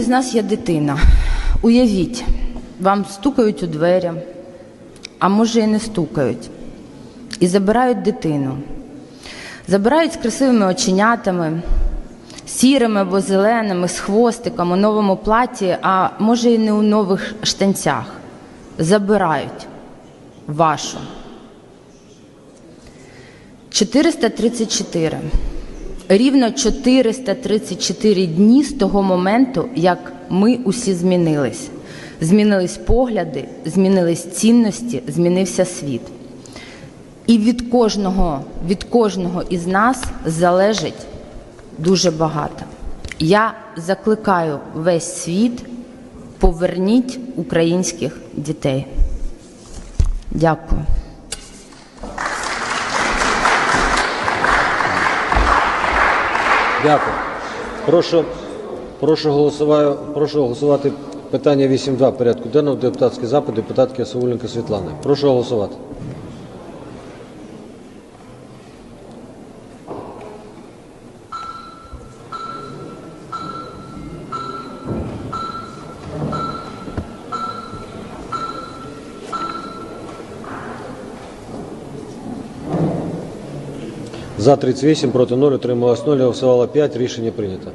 із нас є дитина. Уявіть, вам стукають у двері, а може і не стукають, і забирають дитину. Забирають з красивими оченятами, сірими або зеленими, з хвостиком у новому платі, а може і не у нових штанцях. Забирають вашу. 434. Рівно 434 дні з того моменту, як ми усі змінились. Змінились погляди, змінились цінності, змінився світ. І від кожного, від кожного із нас залежить дуже багато. Я закликаю весь світ, поверніть українських дітей. Дякую. Дякую. Прошу, прошу, голосувати, прошу голосувати питання 8.2 порядку денного депутатський запит депутатки Савуленко Світлани. Прошу голосувати. За 38, проти 0, утрималось 0, голосувало 5, рішення прийнято.